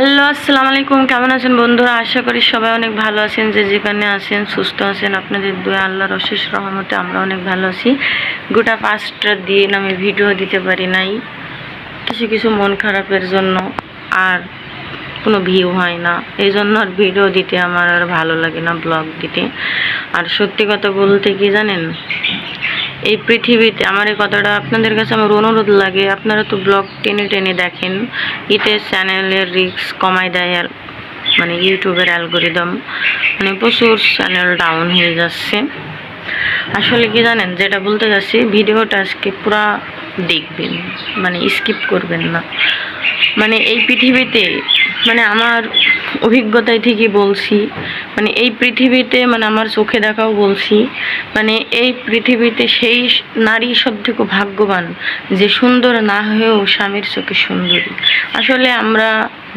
Hello, আসসালামু আলাইকুম। কেমন আছেন বন্ধুরা? আশা করি সবাই অনেক ভালো আছেন, যে যেখানে আছেন, সুস্থ আছেন। আপনাদের দুই আল্লাহর অশেষ রহমতে আমরা অনেক ভালো আছি। গোটা পাঁচটা দিন আমি ভিডিও দিতে পারি নাই। কিছু কিছু মন খারাপের জন্য আর কোনো ভিউ হয় না। এই জন্য আর ভিডিও দিতে আমার আর ভালো লাগে না ব্লগ দিতে। আর সত্যি কথা বলতে কি জানেন? এই পৃথিবীতে আমার এই কথাটা আপনাদের কাছে আমার অনুরোধ লাগে। আপনারা তো ব্লগ টেনে টেনে দেখেন। এতে চ্যানেলের রিক্স কমায় দেয় আর মানে ইউটিউবের অ্যালগোরিদম মানে প্রচুর চ্যানেল ডাউন হয়ে যাচ্ছে। আসলে কি জানেন, যেটা বলতে যাচ্ছি ভিডিওটা আজকে পুরা দেখবেন মানে স্কিপ করবেন না। মানে এই পৃথিবীতে মানে আমার অভিজ্ঞতায় থেকে বলছি। মানে এই পৃথিবীতে মানে আমার চোখে দেখাও বলছি মানে এই পৃথিবীতে সেই নারী সব থেকে ভাগ্যবান, যে সুন্দর না হয়েও স্বামীর চোখে সুন্দরী। আসলে আমরা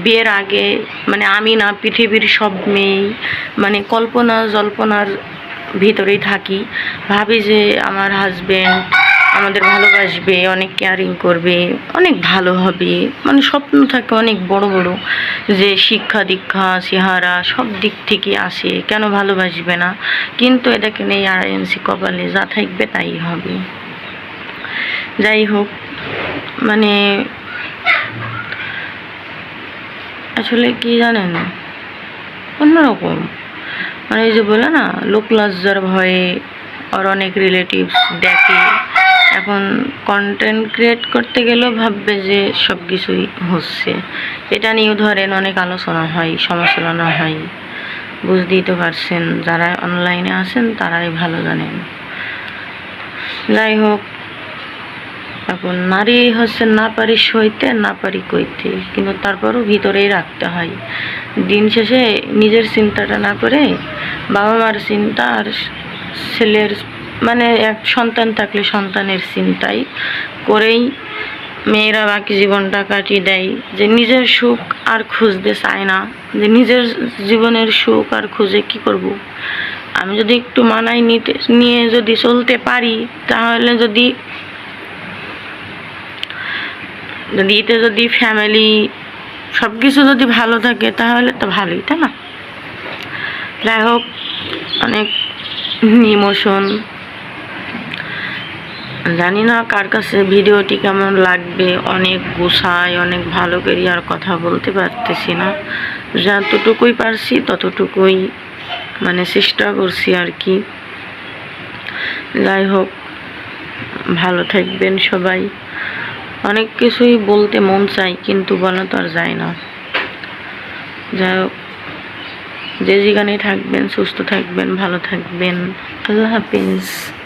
বিয়ের আগে মানে আমি না, পৃথিবীর সব মেয়েই মানে কল্পনা জল্পনার ভিতরেই থাকি। ভাবি যে আমার হাজবেন্ড আমাদের ভালোবাসবে, অনেক কেয়ারিং করবে, অনেক ভালো হবে। মানে স্বপ্ন থাকে অনেক বড় বড়, যে শিক্ষা দীক্ষা, চেহারা সব দিক থেকে আসে, কেন ভালোবাসবে না? কিন্তু এটাকে নেই আর এনসি কপালে যা থাকবে তাই হবে। যাই হোক মানে আসলে কি জানেন? অন্যরকম। মানে ওই যে বলে না, লোক লজ্জার ভয়ে, আর অনেক রিলেটিভস দেখে এখন কন্টেন্ট ক্রিয়েট করতে গেলেও ভাববে যে সব কিছুই হচ্ছে। এটা নিয়েও ধরেন অনেক আলোচনা হয়, সমালোচনা হয়। বুঝতেই তো পারছেন, যারা অনলাইনে আছেন তারাই ভালো জানেন। যাই হোক, এখন নারী হচ্ছে না পারি সইতে, না পারি কইতে, কিন্তু তারপরও ভিতরেই রাখতে হয়। দিন শেষে নিজের চিন্তাটা না করে বাবা মার চিন্তা আর ছেলের মানে এক সন্তান থাকলে সন্তানের চিন্তাই করেই মেয়েরা বাকি জীবনটা কাটিয়ে দেয়। যে নিজের সুখ আর খুঁজতে চায় না। যে নিজের জীবনের সুখ আর খুঁজে কি করব। আমি যদি একটু মানাই নিতে, নিয়ে যদি চলতে পারি, তাহলে যদি যদি এতে যদি ফ্যামিলি সব কিছু যদি ভালো থাকে, তাহলে তো ভালোই, তাই না? যাই হোক, অনেক ইমোশন জানি না কার কাছে ভিডিওটি কেমন লাগবে, অনেক গুছায়, অনেক ভালো করে আর কথা বলতে পারতেছি না। যতটুকুই পারছি, ততটুকুই মানে চেষ্টা করছি আর কি। যাই হোক, ভালো থাকবেন সবাই। অনেক কিছুই বলতে মন চাই কিন্তু বলা তো আর যায় না। যাই হোক, যে যেখানেই থাকবেন, সুস্থ থাকবেন, ভালো থাকবেন। আল্লাহ হাফিজ।